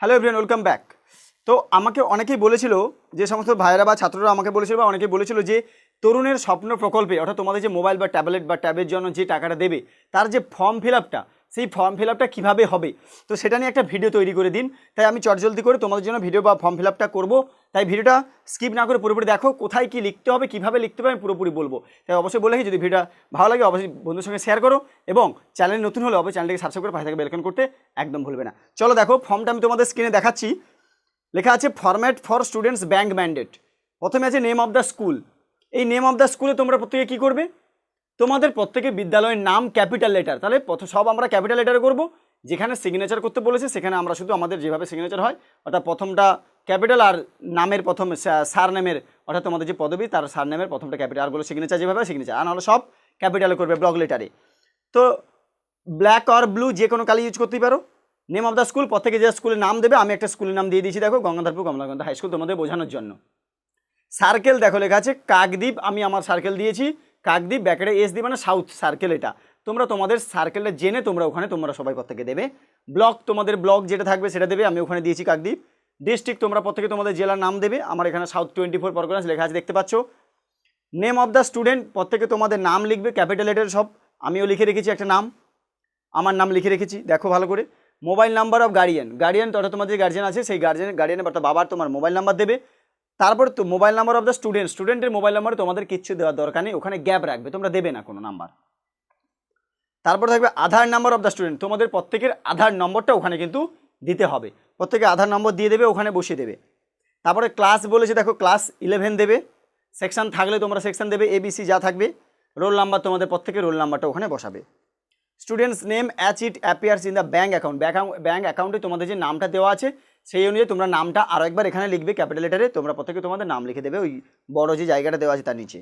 Hello everyone welcome back তো আমাকে অনেকেই বলেছিল যে সমস্ত ভাইয়েরা বা ছাত্ররা আমাকে বলেছিল বা অনেকেই বলেছিল যে তরুণের স্বপ্ন প্রকল্পে, অর্থাৎ তোমাদের যে মোবাইল বা ট্যাবলেট বা ট্যাবের জন্য যে টাকাটা দেবে, তার যে ফর্ম ফিল আপটা সেই ফর্ম ফিল আপটা কীভাবে হবে? তো সেটা নিয়ে একটা ভিডিও তৈরি করে দিন। তাই আমি চটজলদি করে তোমাদের জন্য ভিডিও বা ফর্ম ফিল আপটা করব। তাই ভিডিওটা স্কিপ না করে পুরোপুরি দেখো কোথায় কি লিখতে হবে, কীভাবে লিখতে হবে আমি পুরোপুরি বলব। তাই অবশ্যই বলে যদি ভিডিওটা ভালো লাগে অবশ্যই বন্ধুর সঙ্গে শেয়ার করো এবং চ্যানেল নতুন হলে অবশ্যই চ্যানেলটিকে সাবস্ক্রাইব করে পাশে থেকে বেলকন করতে একদম ভুলবে না। চলো দেখো ফর্মটা আমি তোমাদের স্ক্রিনে দেখাচ্ছি। লেখা আছে format for students bank mandate প্রথমে আছে নেম অফ দ্য স্কুল এই নেম অফ দ্য স্কুলে তোমরা প্রত্যেকে কী করবে? তোমাদের প্রত্যেকে বিদ্যালয়ের নাম ক্যাপিটাল লেটার তাহলে সব আমরা ক্যাপিটাল লেটারে করব। যেখানে সিগনেচার করতে বলেছে, সেখানে আমরা শুধু আমাদের যেভাবে সিগনেচার হয়, অর্থাৎ প্রথমটা ক্যাপিটাল আর নামের প্রথম সার নেমের অর্থাৎ তোমাদের যে পদবী, তার সার নেমের প্রথমটা ক্যাপিটাল। আরগুলো সিগনেচার যেভাবে সিগনেচার আর নাহলে সব ক্যাপিটালে করবে ব্লক লেটারে। তো ব্ল্যাক আর ব্লু যে কোনো কালি ইউজ করতেই পারো। নেম অফ দ্য স্কুল প্রত্যেকে যে স্কুলের নাম দেবে, আমি একটা স্কুলের নাম দিয়ে দিয়েছি, দেখো, গঙ্গাধরপুর কমলাকান্ত হাই স্কুল তোমাদের বোঝানোর জন্য। সার্কেল দেখো, লেখা আছে, কাকদ্বীপ, আমি আমার সার্কেল দিয়েছি। কাকদ্বীপ, ব্যাকেটে এস দি মানে সাউথ সার্কেল এটা। তোমরা তোমাদের সার্কেলটা জেনে তোমরা ওখানে তোমরা সবাই প্রত্যেকে দেবে। ব্লক তোমাদের ব্লক যেটা থাকবে, সেটা দেবে, আমি ওখানে দিয়েছি কাকদ্বীপ। ডিস্ট্রিক্ট তোমরা প্রত্যেকে তোমাদের জেলার নাম দেবে। আমার এখানে সাউথ টোয়েন্টি ফোর পরগনাস লেখা আছে, দেখতে পাচ্ছ। নেম অফ দ্য স্টুডেন্ট প্রত্যেকে তোমাদের নাম লিখবে ক্যাপিটাল লেটার সব। আমিও লিখে রেখেছি একটা নাম। আমার নাম লিখে রেখেছি, দেখো ভালো করে। Mobile number of guardian guardian অর্থাৎ তোমাদের যে গার্জিয়ান আছে, সেই গার্জিয়ান গার্ডিয়ানের অর্থাৎ বাবার তোমার মোবাইল নাম্বার দেবে। তারপর তো mobile number of the student স্টুডেন্টের মোবাইল নাম্বারে তোমাদের কিচ্ছু দেওয়ার দরকার নেই, ওখানে গ্যাপ রাখবে, তোমরা দেবে না কোনো নাম্বার তারপর থাকবে Aadhaar number of the student তোমাদের প্রত্যেকের আধার নম্বরটা ওখানে কিন্তু দিতে হবে। প্রত্যেকে আধার নম্বর দিয়ে দেবে, ওখানে বসিয়ে দেবে। তারপরে ক্লাস বলেছে, দেখো ক্লাস ইলেভেন দেবে। সেকশন থাকলে তোমরা সেকশন দেবে এবিসি যা থাকবে। রোল নাম্বার তোমাদের প্রত্যেকে রোল নাম্বারটা ওখানে বসাবে। Students name as it appears in the bank account bank bank অ্যাকাউন্টে তোমাদের যে নামটা দেওয়া আছে, সেই অনুযায়ী তোমরা নামটা আরও একবার এখানে লিখবে ক্যাপিটাল লেটারে তোমরা প্রত্যেকে তোমাদের নাম লিখে দেবে, ওই বড় যে জায়গাটা দেওয়া আছে তার নিচে।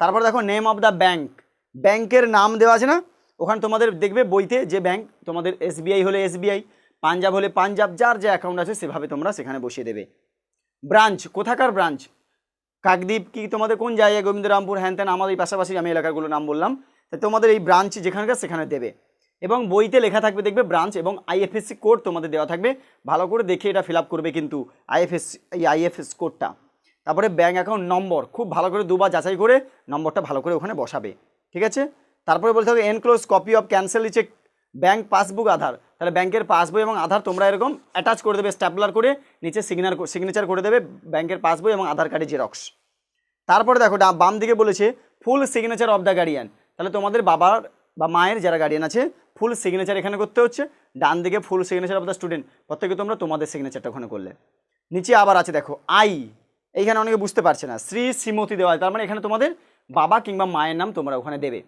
তারপর দেখো নেম অফ দ্য ব্যাঙ্ক ব্যাংকের নাম দেওয়া আছে না? ওখানে তোমাদের দেখবে বইতে যে ব্যাংক তোমাদের এসবিআই হলে এসবিআই পাঞ্জাব হলে পাঞ্জাব, যার যে অ্যাকাউন্ট আছে সেভাবে তোমরা সেখানে বসিয়ে দেবে। ব্রাঞ্চ, কোথাকার ব্রাঞ্চ? কাকদ্বীপ কি তোমাদের কোন জায়গায়? গোবিন্দরামপুর হ্যান ত্যান আমাদের এই পাশাপাশি আমি এলাকাগুলোর নাম বললাম। তা তোমাদের এই ব্রাঞ্চ যেখানকার সেখানে দেবে। এবং বইতে লেখা থাকবে দেখবে ব্রাঞ্চ এবং আইএফএসসি কোড তোমাদের দেওয়া থাকবে। ভালো করে দেখে এটা ফিল আপ করবে কিন্তু আইএফএস এই আইএফএস কোডটা তারপরে ব্যাঙ্ক অ্যাকাউন্ট নম্বর খুব ভালো করে দুবার যাচাই করে নম্বরটা ভালো করে ওখানে বসাবে। ঠিক আছে? তারপরে বলতে হবে enclose copy of cancel cheque bank passbook, Aadhaar. তাহলে ব্যাংকের পাসবই এবং আধার তোমরা এরকম অ্যাটাচ করে দেবে স্ট্যাপলার করে নিচে সিগনার সিগনেচার করে দেবে ব্যাংকের পাসবই এবং আধার কার্ডের জেরক্স তারপরে দেখো বাম দিকে বলেছে full signature of the guardian তাহলে তোমাদের বাবার বা মায়ের যারা গার্ডিয়ান আছে ফুল সিগনেচার এখানে করতে হচ্ছে। ডান দিকে full signature of the student প্রত্যেকে তোমরা তোমাদের সিগনেচারটা ওখানে করলে। নিচে আবার আছে দেখো আই এইখানে অনেকে বুঝতে পারছে না, শ্রী শ্রীমতী দেওয়া তার মানে এখানে তোমাদের বাবা কিংবা মায়ের নাম তোমরা ওখানে দেবে।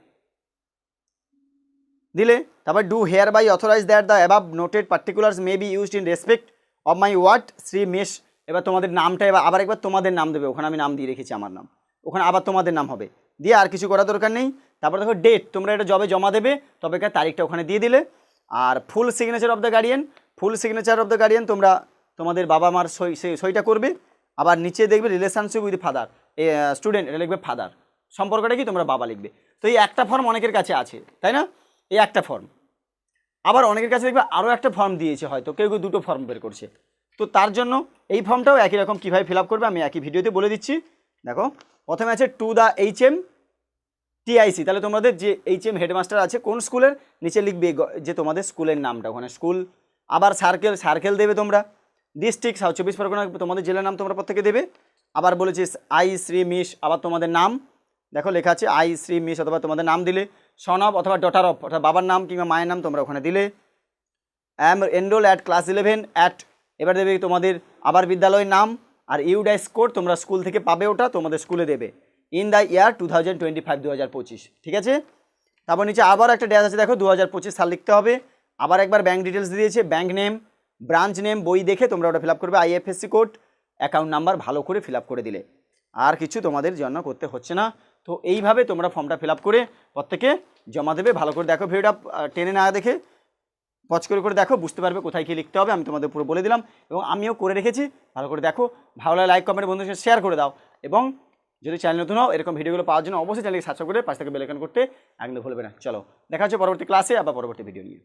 দিলে? তারপর do hereby authorise that the above noted particulars may be used in respect of my ward Shri mesh এবার তোমাদের নামটা, এবার আবার একবার তোমাদের নাম দেবে। ওখানে আমি নাম দিয়ে রেখেছি আমার নাম। ওখানে আবার তোমাদের নাম হবে। দিয়ে আর কিছু করার দরকার নেই। তারপর দেখো ডেট তোমরা এটা জবে জমা দেবে। তবে তারিখটা ওখানে দিয়ে দিলে। আর full signature of the guardian full signature of the guardian তোমরা, তোমাদের বাবা মার সই সই- সইটা করবে। আবার নিচে দেখবে রিলেশনশিপ উইথ ফাদার স্টুডেন্ট এটা লিখবে ফাদার সম্পর্কটা কি? তোমরা বাবা লিখবে। তো এই একটা ফর্ম অনেকের কাছে আছে, তাই না? এই একটা ফর্ম আবার অনেকের কাছে দেখবে আরও একটা ফর্ম দিয়েছে হয়তো, কেউ কেউ দুটো ফর্ম বের করছে। তো তার জন্য এই ফর্মটাও একই রকম কীভাবে ফিল করবে আমি একই ভিডিওতে বলে দিচ্ছি। দেখো, প্রথমে আছে to the H M TIC তাহলে তোমাদের যে এইচ এম হেডমাস্টার আছে, কোন স্কুলের, নিচে লিখবে যে তোমাদের স্কুলের নামটা, ওখানে স্কুল। আবার সার্কেল সার্কেল দেবে তোমরা। ডিস্ট্রিক্ট সাউথ চব্বিশ পরগনা, তোমাদের জেলার নাম তোমরা প্রত্যেকে দেবে। আবার বলেছি আই শ্রী মিস আবার তোমাদের নাম। দেখো লেখা আছে, আই, শ্রী মিস অথবা তোমাদের নাম দিলে সন অফ অথবা ডটার অফ অর্থাৎ বাবার নাম কিংবা মায়ের নাম তোমরা ওখানে দিলে। Am enrol at class eleven at এবার দেবে তোমাদের আবার বিদ্যালয়ের নাম আর ইউডাইস কোড তোমরা স্কুল থেকে পাবে ওটা তোমাদের স্কুলে দেবে। In the year two thousand twenty five দু হাজার পঁচিশ ঠিক আছে? তারপর নিচে আবার একটা ড্যাশ আছে, দেখো দু হাজার পঁচিশ সাল লিখতে হবে। আবার একবার ব্যাঙ্ক ডিটেলস দিয়েছে ব্যাঙ্ক নেম ব্রাঞ্চ নেম বই দেখে তোমরা ওটা ফিল আপ করবে আইএফএসসি কোড অ্যাকাউন্ট নাম্বার ভালো করে ফিল আপ করে দিলে। আর কিছু তোমাদের জন্য করতে হচ্ছে না। তো এইভাবে তোমরা ফর্মটা ফিল করে প্রত্যেকে জমা দেবে। ভালো করে দেখো ভিডিওটা টেনে না দেখে পজ করে করে দেখো, বুঝতে পারবে কোথায় কী লিখতে হবে, আমি তোমাদের পুরো বলে দিলাম। এবং আমিও করে রেখেছি, ভালো করে দেখো। ভালো লাগে লাইক কমেন্ট বন্ধুদের সাথে শেয়ার করে দাও। এবং যদি চ্যানেল নতুন হও, এরকম ভিডিওগুলো পাওয়ার জন্য অবশ্যই চ্যানেলকে সাবস্ক্রাইব করে পাশ থেকে বেলাইকন করতে একদম ভুলবে না। চলো, দেখা হচ্ছে পরবর্তী ক্লাসে আবার পরবর্তী ভিডিও নিয়ে।